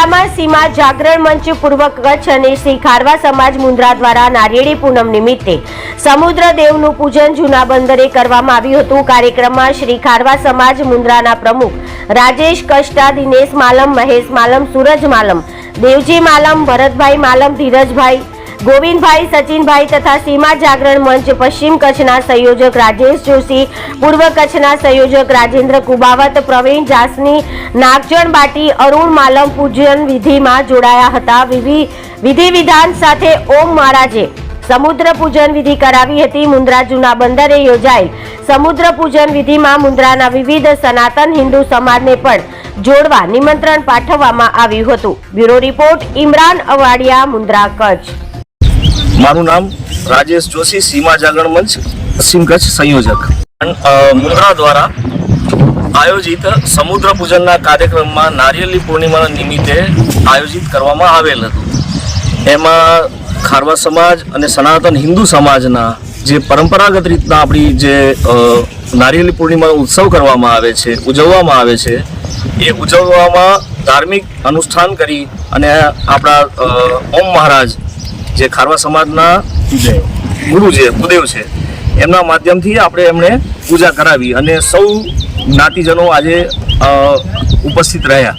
જિલ્લામાં સીમા જાગરણ મંચ પૂર્વ કચ્છ અને શ્રી ખારવા સમાજ મુન્દ્રા દ્વારા નારિયેળી પૂનમ નિમિત્તે સમુદ્ર દેવનું પૂજન જૂના બંદરે કરવામાં આવ્યું હતું. કાર્યક્રમમાં શ્રી ખારવા સમાજ મુન્દ્રાના પ્રમુખ રાજેશ કષ્ટા, દિનેશ માલમ, મહેશ માલમ, સુરજ માલમ, દેવજી માલમ, ભરતભાઈ માલમ, ધીરજભાઈ ગોવિંદભાઈ, સચિનભાઈ તથા સીમા જાગરણ મંચ, પશ્ચિમ કચ્છના સંયોજક રાજેશ જોશી, પૂર્વ કચ્છના સંયોજક રાજેન્દ્ર કુબાવત, પ્રવીણ જાસની, નાગજણ બાટી, અરુણ માલમ પૂજન વિધિમાં જોડાયા હતા. વિધિ વિધિ વિધાન સાથે ઓમ મહારાજે સમુદ્ર પૂજન વિધિ કરાવી હતી. મુન્દ્રા જૂના બંદરે યોજાયેલ સમુદ્ર પૂજન વિધિમાં મુન્દ્રાના વિવિધ સનાતન હિન્દુ સમાજને પણ જોડવા નિમંત્રણ પાઠવવામાં આવ્યું હતું. Bureau report, Imran Awadiya, Mundra Kutch. મારું નામ રાજેશ જોશી, સીમા જાગરણ મંચ, પશ્ચિમ કચ્છ સંયોજક. મુન્દ્રા દ્વારા આયોજિત સમુદ્ર પૂજનના કાર્યક્રમમાં નારિયેલી પૂર્ણિમાના નિમિત્તે આયોજિત કરવામાં આવેલ હતું. એમાં ખારવા સમાજ અને સનાતન હિન્દુ સમાજના જે પરંપરાગત રીતના આપણી જે નારિયેલી પૂર્ણિમાનો ઉત્સવ કરવામાં આવે છે, ઉજવવામાં આવે છે, એ ઉજવવામાં ધાર્મિક અનુષ્ઠાન કરી અને આપણા ઓમ મહારાજ જે ખારવા સમાજના ગુરુ છે ગુદેવ છે, એમના માધ્યમથી આપણે એમણે પૂજા કરાવી અને સૌ જ્ઞાતિજનો આજે ઉપસ્થિત રહ્યા.